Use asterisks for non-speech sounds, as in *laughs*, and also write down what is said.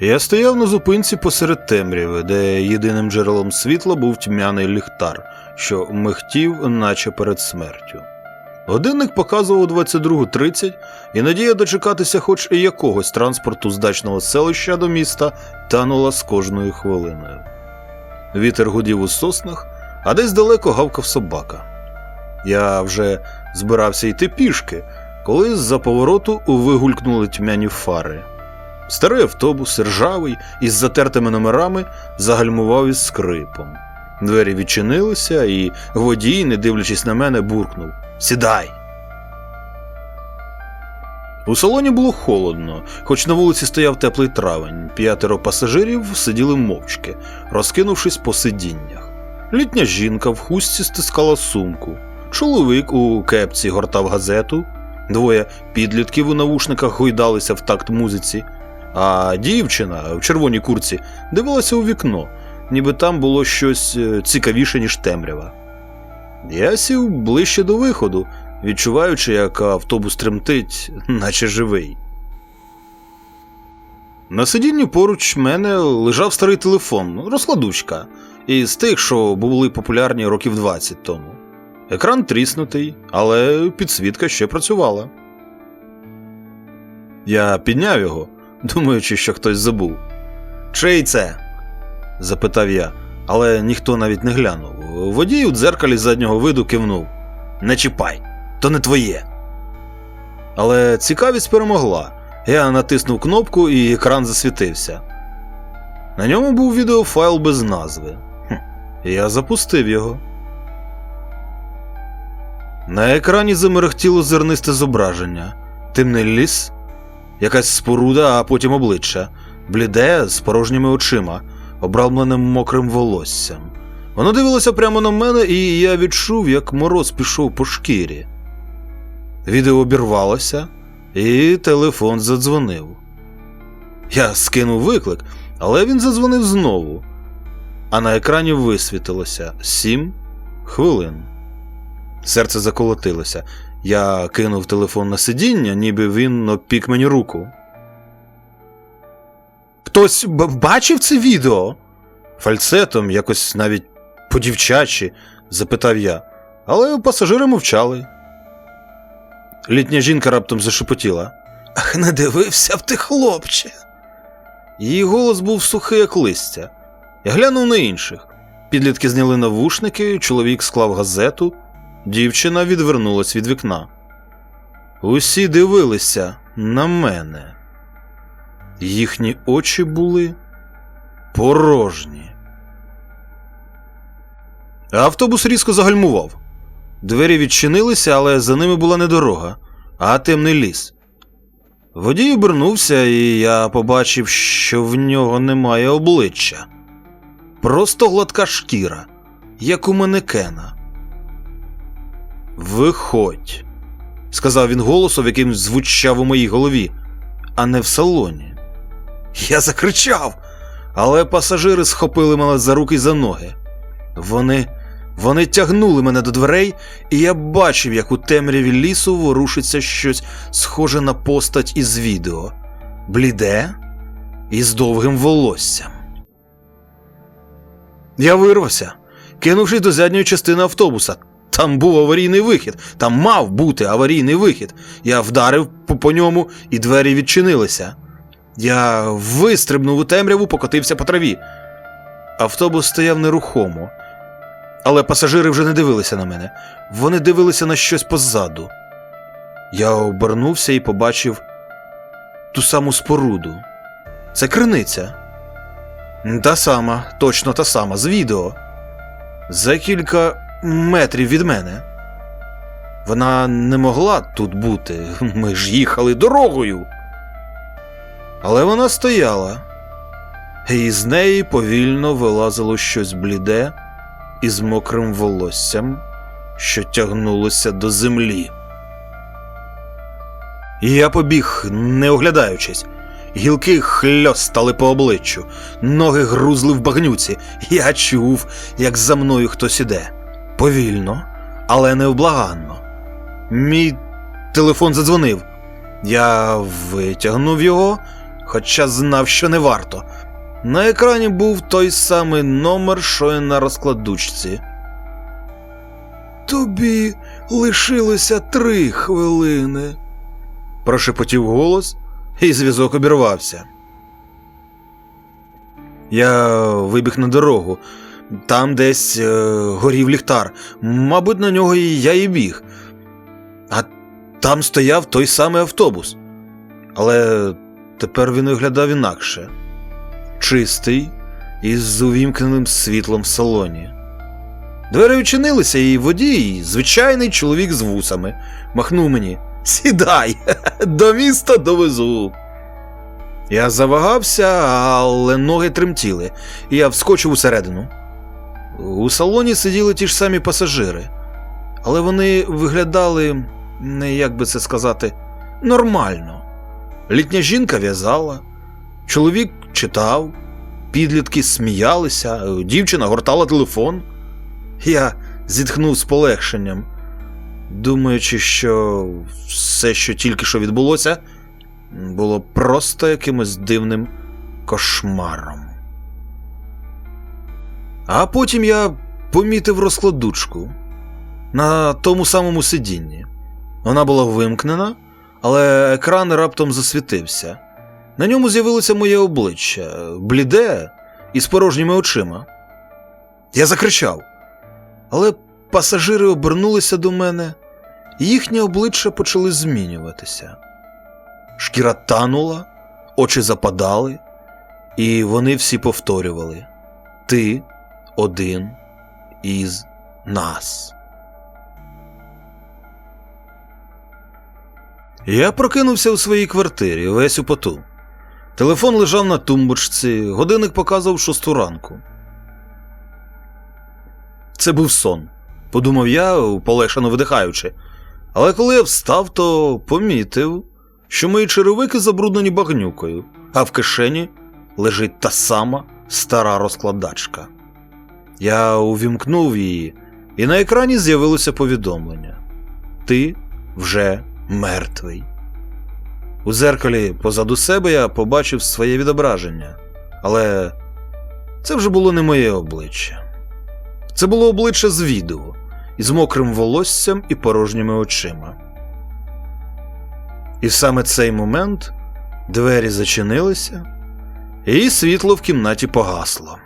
Я стояв на зупинці посеред темряви, де єдиним джерелом світла був тьмяний ліхтар, що михтів, наче перед смертю. Годинник показував 22.30, і надія дочекатися хоч і якогось транспорту з дачного селища до міста танула з кожною хвилиною. Вітер гудів у соснах, а десь далеко гавкав собака. Я вже збирався йти пішки, коли з-за повороту вигулькнули тьмяні фари. Старий автобус, ржавий, із затертими номерами, загальмував із скрипом. Двері відчинилися, і водій, не дивлячись на мене, буркнув Сідай. У салоні було холодно, хоч на вулиці стояв теплий травень. П'ятеро пасажирів сиділи мовчки, розкинувшись по сидіннях. Літня жінка в хустці стискала сумку. Чоловік у кепці гортав газету, двоє підлітків у навушниках гойдалися в такт музиці, а дівчина в червоній курці дивилася у вікно, ніби там було щось е, цікавіше, ніж темрява. Я сів ближче до виходу, відчуваючи, як автобус тремтить, наче живий. На сидінні поруч мене лежав старий телефон, розкладучка, із тих, що були популярні років 20 тому. Екран тріснутий, але підсвітка ще працювала. Я підняв його, думаючи, що хтось забув. Чий це? запитав я, але ніхто навіть не глянув. Водій у дзеркалі заднього виду кивнув: Не чіпай, то не твоє. Але цікавість перемогла. Я натиснув кнопку і екран засвітився. На ньому був відеофайл без назви. Хм. Я запустив його. На екрані замерехтіло зернисте зображення, темний ліс, якась споруда, а потім обличчя, бліде з порожніми очима, обрамленим мокрим волоссям. Воно дивилося прямо на мене, і я відчув, як мороз пішов по шкірі. Відео обірвалося, і телефон задзвонив. Я скинув виклик, але він задзвонив знову. А на екрані висвітилося сім хвилин. Серце заколотилося. Я кинув телефон на сидіння, ніби він опік мені руку. Хтось бачив це відео? Фальцетом, якось навіть по-дівчачі, запитав я, але пасажири мовчали. Літня жінка раптом зашепотіла. Ах, не дивився б ти, хлопче. Її голос був сухий, як листя. Я глянув на інших. Підлітки зняли навушники, чоловік склав газету, дівчина відвернулась від вікна. Усі дивилися на мене. Їхні очі були порожні. Автобус різко загальмував. Двері відчинилися, але за ними була не дорога, а темний ліс. Водій обернувся, і я побачив, що в нього немає обличчя. Просто гладка шкіра, як у манекена. Виходь, сказав він голосом, яким звучав у моїй голові, а не в салоні. Я закричав, але пасажири схопили мене за руки й за ноги. Вони. Вони тягнули мене до дверей, і я бачив, як у темряві лісу ворушиться щось схоже на постать із відео, бліде і з довгим волоссям. Я вирвався, кинувшись до задньої частини автобуса. Там був аварійний вихід, там мав бути аварійний вихід. Я вдарив по, ньому, і двері відчинилися. Я вистрибнув у темряву, покотився по траві. Автобус стояв нерухомо. Але пасажири вже не дивилися на мене. Вони дивилися на щось позаду. Я обернувся і побачив ту саму споруду. Це криниця. Та сама, точно та сама, з відео. За кілька метрів від мене. Вона не могла тут бути. *laughs* Ми ж їхали дорогою. Але вона стояла, і з неї повільно вилазило щось бліде із мокрим волоссям, що тягнулося до землі. Я побіг, не оглядаючись. Гілки хльостали по обличчю, ноги грузли в багнюці. Я чув, як за мною хтось іде. Повільно, але невблаганно. Мій телефон задзвонив. Я витягнув його, хоча знав, що не варто. На екрані був той самий номер, що й на розкладучці. Тобі лишилося три хвилини. Прошепотів голос, і зв'язок обірвався. Я вибіг на дорогу. Там десь е, горів ліхтар. Мабуть, на нього і я і біг. А там стояв той самий автобус. Але тепер він виглядав інакше. Чистий і з увімкненим світлом в салоні. Двері відчинилися, і водій, звичайний чоловік з вусами, махнув мені: Сідай, *laughs* до міста довезу. Я завагався, але ноги тремтіли, і я вскочив усередину. У салоні сиділи ті ж самі пасажири, але вони виглядали, не як би це сказати, нормально. Літня жінка в'язала, чоловік читав, підлітки сміялися, дівчина гортала телефон. Я зітхнув з полегшенням, думаючи, що все, що тільки що відбулося, було просто якимось дивним кошмаром. А потім я помітив розкладучку на тому самому сидінні. Вона була вимкнена, але екран раптом засвітився. На ньому з'явилося моє обличчя, бліде і з порожніми очима. Я закричав, але пасажири обернулися до мене, і їхні обличчя почали змінюватися. Шкіра танула, очі западали, і вони всі повторювали: Ти один із нас. Я прокинувся у своїй квартирі, весь у поту. Телефон лежав на тумбочці, годинник показував шосту ранку. Це був сон, подумав я, полегшено видихаючи. Але коли я встав, то помітив, що мої черевики забруднені багнюкою, а в кишені лежить та сама стара розкладачка. Я увімкнув її, і на екрані з'явилося повідомлення: Ти вже мертвий. У зеркалі позаду себе я побачив своє відображення, але це вже було не моє обличчя. Це було обличчя з відео, із мокрим волоссям і порожніми очима. І саме цей момент двері зачинилися, і світло в кімнаті погасло.